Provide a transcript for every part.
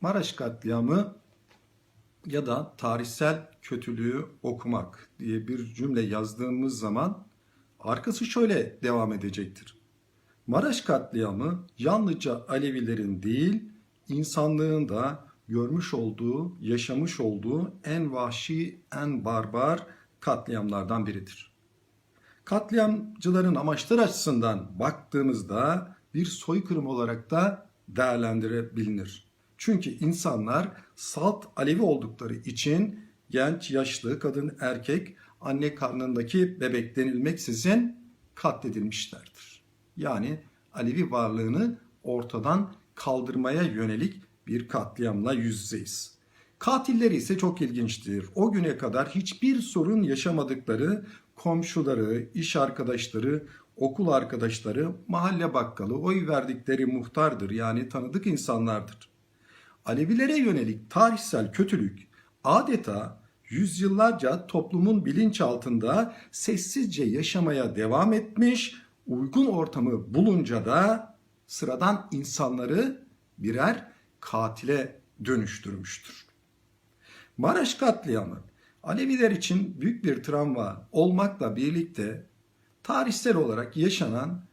Maraş katliamı ya da tarihsel kötülüğü okumak diye bir cümle yazdığımız zaman arkası şöyle devam edecektir. Maraş katliamı yalnızca Alevilerin değil, insanlığın da görmüş olduğu, yaşamış olduğu en vahşi, en barbar katliamlardan biridir. Katliamcıların amaçları açısından baktığımızda bir soykırım olarak da değerlendirebilir. Çünkü insanlar salt Alevi oldukları için genç, yaşlı, kadın, erkek, anne karnındaki bebek denilmeksizin katledilmişlerdir. Yani Alevi varlığını ortadan kaldırmaya yönelik bir katliamla yüz yüzeyiz. Katilleri ise çok ilginçtir. O güne kadar hiçbir sorun yaşamadıkları komşuları, iş arkadaşları, okul arkadaşları, mahalle bakkalı, oy verdikleri muhtardır yani tanıdık insanlardır. Alevilere yönelik tarihsel kötülük adeta yüzyıllarca toplumun bilinçaltında sessizce yaşamaya devam etmiş, uygun ortamı bulunca da sıradan insanları birer katile dönüştürmüştür. Maraş katliamı Aleviler için büyük bir travma olmakla birlikte tarihsel olarak yaşanan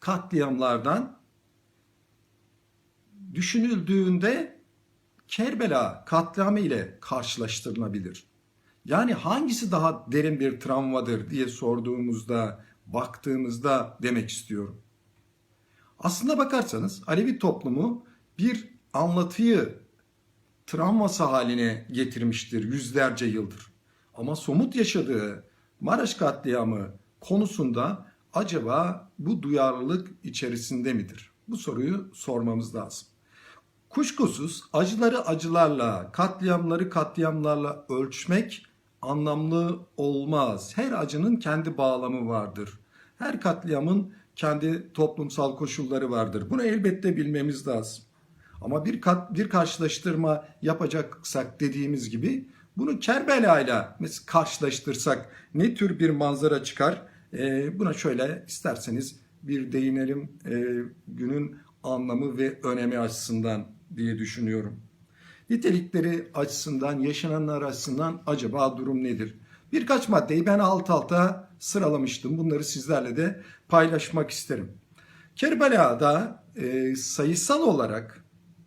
katliamlardan düşünüldüğünde Kerbela katliamı ile karşılaştırılabilir. Yani hangisi daha derin bir travmadır diye sorduğumuzda, baktığımızda demek istiyorum. Aslında bakarsanız Alevi toplumu bir anlatıyı travması haline getirmiştir yüzlerce yıldır. Ama somut yaşadığı Maraş katliamı konusunda acaba bu duyarlılık içerisinde midir? Bu soruyu sormamız lazım. Kuşkusuz acıları acılarla, katliamları katliamlarla ölçmek anlamlı olmaz. Her acının kendi bağlamı vardır. Her katliamın kendi toplumsal koşulları vardır. Bunu elbette bilmemiz lazım. Ama bir kat, bir karşılaştırma yapacaksak dediğimiz gibi bunu Kerbela ile karşılaştırsak ne tür bir manzara çıkar? Ee, buna şöyle isterseniz bir değinelim e, günün anlamı ve önemi açısından diye düşünüyorum. Nitelikleri açısından, yaşananlar açısından acaba durum nedir? Birkaç maddeyi ben alt alta sıralamıştım. Bunları sizlerle de paylaşmak isterim. Kerbela'da e, sayısal olarak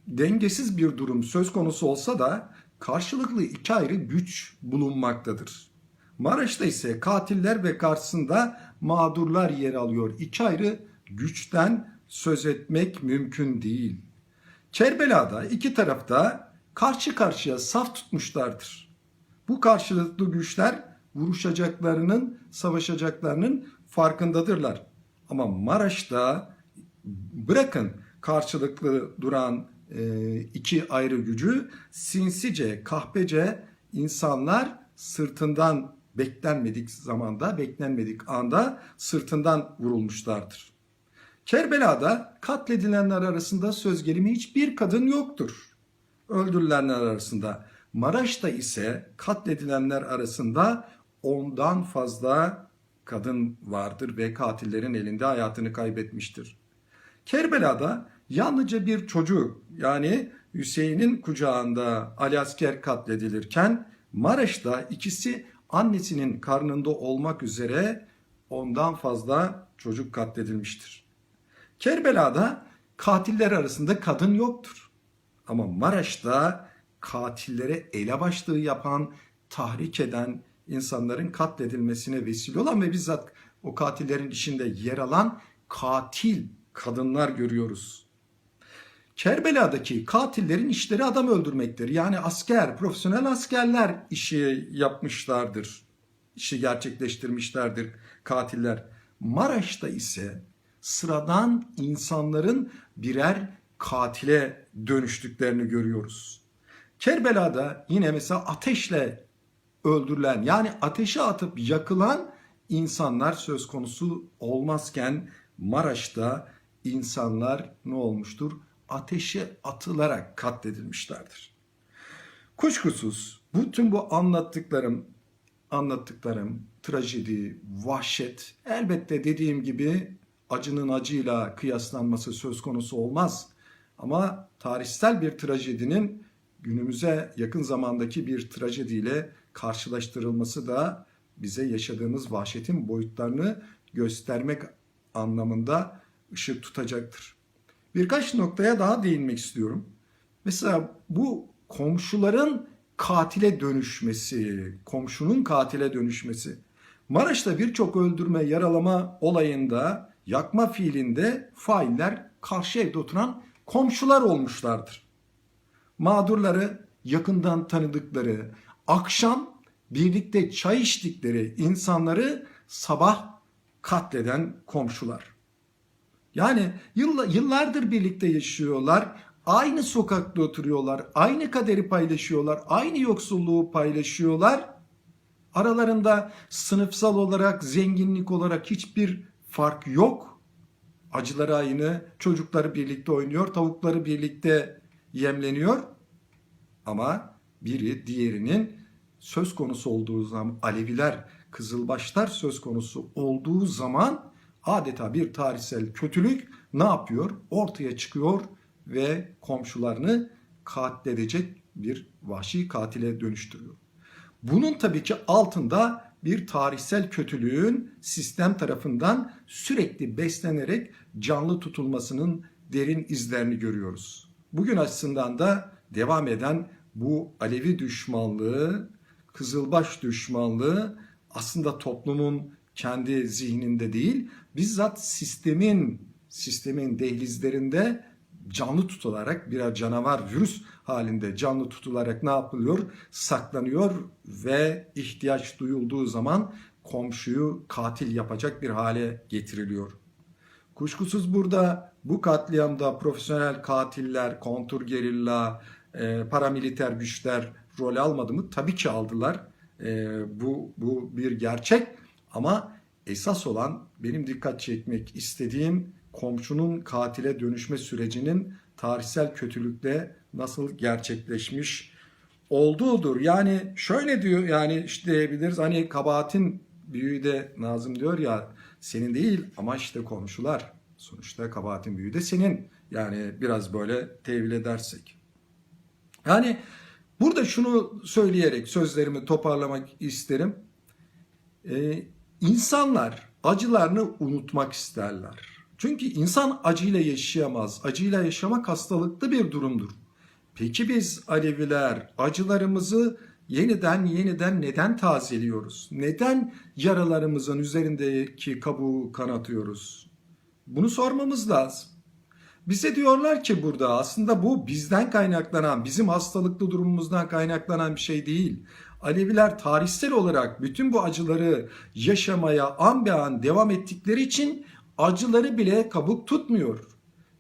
dengesiz bir durum söz konusu olsa da karşılıklı iki ayrı güç bulunmaktadır. Maraş'ta ise katiller ve karşısında mağdurlar yer alıyor. İki ayrı güçten söz etmek mümkün değil. Kerbela'da iki tarafta karşı karşıya saf tutmuşlardır. Bu karşılıklı güçler vuruşacaklarının, savaşacaklarının farkındadırlar. Ama Maraş'ta bırakın karşılıklı duran e, iki ayrı gücü sinsice, kahpece insanlar sırtından beklenmedik zamanda, beklenmedik anda sırtından vurulmuşlardır. Kerbela'da katledilenler arasında söz gelimi hiçbir kadın yoktur. Öldürülenler arasında. Maraş'ta ise katledilenler arasında ondan fazla kadın vardır ve katillerin elinde hayatını kaybetmiştir. Kerbela'da yalnızca bir çocuk yani Hüseyin'in kucağında Ali Asker katledilirken Maraş'ta ikisi annesinin karnında olmak üzere ondan fazla çocuk katledilmiştir. Kerbela'da katiller arasında kadın yoktur. Ama Maraş'ta katillere elebaşlığı yapan, tahrik eden, insanların katledilmesine vesile olan ve bizzat o katillerin içinde yer alan katil kadınlar görüyoruz. Kerbela'daki katillerin işleri adam öldürmektir. Yani asker, profesyonel askerler işi yapmışlardır. İşi gerçekleştirmişlerdir katiller. Maraş'ta ise sıradan insanların birer katile dönüştüklerini görüyoruz. Kerbela'da yine mesela ateşle öldürülen yani ateşe atıp yakılan insanlar söz konusu olmazken Maraş'ta insanlar ne olmuştur? Ateşe atılarak katledilmişlerdir. Kuşkusuz bütün bu anlattıklarım anlattıklarım trajedi, vahşet elbette dediğim gibi acının acıyla kıyaslanması söz konusu olmaz. Ama tarihsel bir trajedinin günümüze yakın zamandaki bir trajediyle karşılaştırılması da bize yaşadığımız vahşetin boyutlarını göstermek anlamında ışık tutacaktır. Birkaç noktaya daha değinmek istiyorum. Mesela bu komşuların katile dönüşmesi, komşunun katile dönüşmesi. Maraş'ta birçok öldürme, yaralama olayında, yakma fiilinde failler karşı evde oturan komşular olmuşlardır. Mağdurları yakından tanıdıkları, akşam birlikte çay içtikleri insanları sabah katleden komşular. Yani yıllardır birlikte yaşıyorlar, aynı sokakta oturuyorlar, aynı kaderi paylaşıyorlar, aynı yoksulluğu paylaşıyorlar. Aralarında sınıfsal olarak, zenginlik olarak hiçbir fark yok. Acıları aynı, çocukları birlikte oynuyor, tavukları birlikte yemleniyor. Ama biri diğerinin söz konusu olduğu zaman Aleviler, Kızılbaşlar söz konusu olduğu zaman adeta bir tarihsel kötülük ne yapıyor? Ortaya çıkıyor ve komşularını katledecek bir vahşi katile dönüştürüyor. Bunun tabii ki altında bir tarihsel kötülüğün sistem tarafından sürekli beslenerek canlı tutulmasının derin izlerini görüyoruz. Bugün açısından da devam eden bu Alevi düşmanlığı, Kızılbaş düşmanlığı aslında toplumun kendi zihninde değil, bizzat sistemin sistemin dehlizlerinde canlı tutularak birer canavar virüs halinde canlı tutularak ne yapılıyor? Saklanıyor ve ihtiyaç duyulduğu zaman komşuyu katil yapacak bir hale getiriliyor. Kuşkusuz burada bu katliamda profesyonel katiller, kontur gerilla, e, paramiliter güçler rol almadı mı? Tabii ki aldılar. E, bu, bu bir gerçek ama esas olan benim dikkat çekmek istediğim komşunun katile dönüşme sürecinin tarihsel kötülükle nasıl gerçekleşmiş olduğudur. Yani şöyle diyor yani işte diyebiliriz hani kabahatin büyüğü de Nazım diyor ya senin değil ama işte komşular. Sonuçta kabahatin büyüğü de senin. Yani biraz böyle tevil edersek. Yani burada şunu söyleyerek sözlerimi toparlamak isterim. Ee, insanlar acılarını unutmak isterler. Çünkü insan acıyla yaşayamaz. Acıyla yaşamak hastalıklı bir durumdur. Peki biz Aleviler acılarımızı yeniden yeniden neden tazeliyoruz? Neden yaralarımızın üzerindeki kabuğu kanatıyoruz? Bunu sormamız lazım. Bize diyorlar ki burada aslında bu bizden kaynaklanan, bizim hastalıklı durumumuzdan kaynaklanan bir şey değil. Aleviler tarihsel olarak bütün bu acıları yaşamaya an be an devam ettikleri için acıları bile kabuk tutmuyor.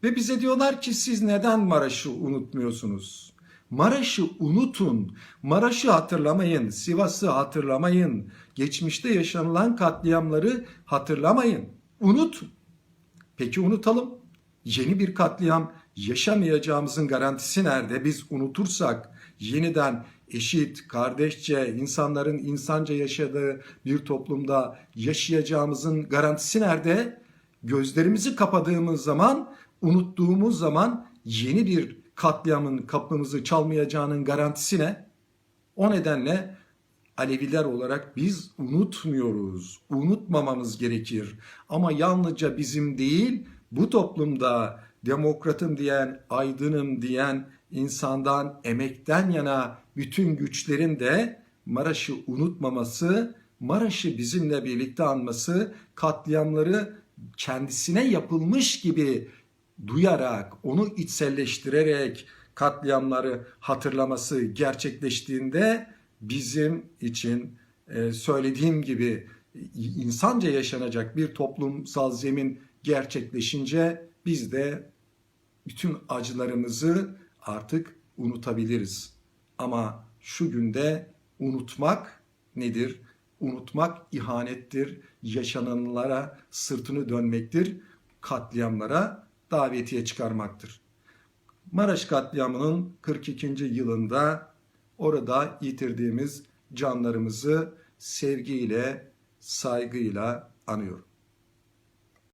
Ve bize diyorlar ki siz neden Maraş'ı unutmuyorsunuz? Maraş'ı unutun, Maraş'ı hatırlamayın, Sivas'ı hatırlamayın, geçmişte yaşanılan katliamları hatırlamayın. Unutun. Peki unutalım. Yeni bir katliam yaşamayacağımızın garantisi nerede? Biz unutursak yeniden eşit, kardeşçe, insanların insanca yaşadığı bir toplumda yaşayacağımızın garantisi nerede? Gözlerimizi kapadığımız zaman, unuttuğumuz zaman yeni bir katliamın kapımızı çalmayacağının garantisi ne? O nedenle Aleviler olarak biz unutmuyoruz. Unutmamamız gerekir. Ama yalnızca bizim değil, bu toplumda demokratım diyen, aydınım diyen insandan, emekten yana bütün güçlerin de Maraş'ı unutmaması, Maraş'ı bizimle birlikte anması, katliamları kendisine yapılmış gibi duyarak, onu içselleştirerek katliamları hatırlaması gerçekleştiğinde bizim için e, söylediğim gibi insanca yaşanacak bir toplumsal zemin gerçekleşince biz de bütün acılarımızı artık unutabiliriz. Ama şu günde unutmak nedir? Unutmak ihanettir, yaşananlara sırtını dönmektir, katliamlara davetiye çıkarmaktır. Maraş katliamının 42. yılında orada yitirdiğimiz canlarımızı sevgiyle, saygıyla anıyorum.